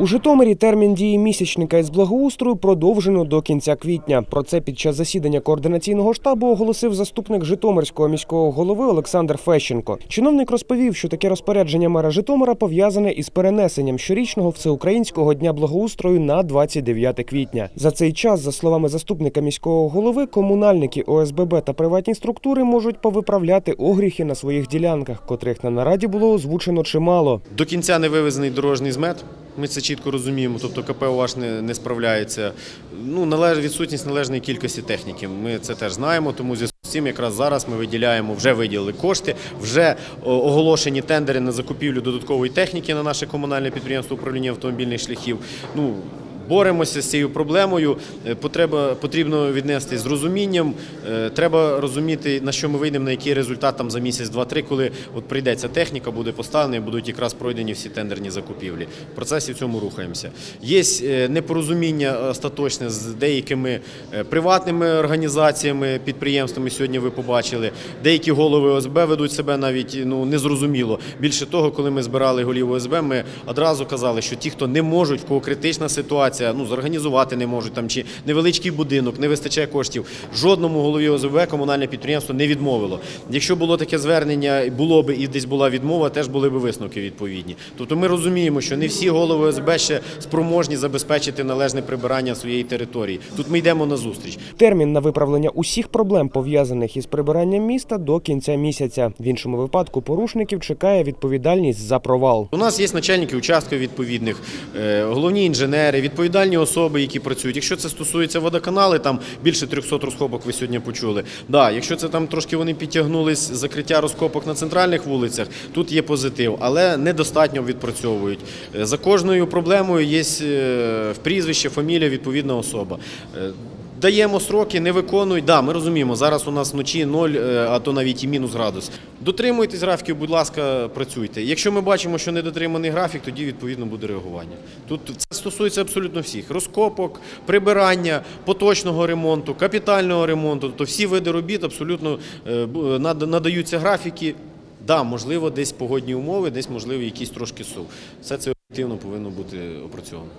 У Житомирі термін дії місячника із благоустрою продовжено до кінця квітня. Про це під час засідання координаційного штабу оголосив заступник Житомирського міського голови Олександр Фещенко. Чиновник розповів, що таке розпорядження мера Житомира пов'язане із перенесенням щорічного всеукраїнського дня благоустрою на 29 квітня. За цей час, за словами заступника міського голови, комунальники ОСББ та приватні структури можуть повиправляти огріхи на своїх ділянках, котрих на нараді було озвучено чимало. До кінця не вивезений дорожній змет. Ми це чітко розуміємо. Тобто КП УАЖ не, не справляється. Ну, належ, відсутність належної кількості техніки. Ми це теж знаємо, тому зі цим якраз зараз ми виділяємо, вже виділили кошти, вже оголошені тендери на закупівлю додаткової техніки на наше комунальне підприємство управління автомобільних шляхів. Ну, Боремося з цією проблемою. Е, Потреба потрібно віднести з розумінням. Е, Треба розуміти, на що ми вийдемо, на який результат там за місяць, два-три, коли от прийдеться техніка, буде поставлена будуть якраз пройдені всі тендерні закупівлі. В процесі в цьому рухаємося. Є е, непорозуміння остаточне з деякими приватними організаціями, підприємствами. Сьогодні ви побачили. Деякі голови ОСБ ведуть себе навіть ну незрозуміло. Більше того, коли ми збирали голів ОСБ, ми одразу казали, що ті, хто не можуть, в кого критична ситуація, ну зорганізувати не можуть там чи невеличкий будинок, не вистачає коштів. Жодному голові ОСБ комунальне підприємство не відмовило. Якщо було таке звернення, було би і десь була відмова, теж були б висновки відповідні. Тобто ми розуміємо, що не всі голови ОСБ ще спроможні забезпечити належне прибирання своєї території. Тут ми йдемо на зустріч. Термін на виправлення усіх проблем, пов'язаних із прибиранням міста, до кінця місяця. В іншому випадку порушників чекає відповідальність за провал. У нас є начальники участків відповідних, е, головні інженери, відповідальні особи, які працюють. Якщо це стосується водоканали, там більше 300 розкопок ви сьогодні почули. Да, якщо це там трошки вони підтягнулись закриття розкопок на центральних вулицях, тут є позитив, але недостатньо відпрацьовують. Е, За кожною проблемою є е, в прізвище, фамілія, відповідна особа. Е, Даємо сроки, не виконують. Да, ми розуміємо, зараз у нас вночі 0, е, а то навіть і мінус градус. Дотримуйтесь графіків, будь ласка, працюйте. Якщо ми бачимо, що не дотриманий графік, тоді відповідно буде реагування. Тут це стосується абсолютно всіх: розкопок, прибирання, поточного ремонту, капітального ремонту. Тобто всі види робіт абсолютно е, над- надаються графіки. Да, можливо, десь погодні умови, десь можливо якийсь трошки сув. Все це об'єктивно повинно бути опрацьовано.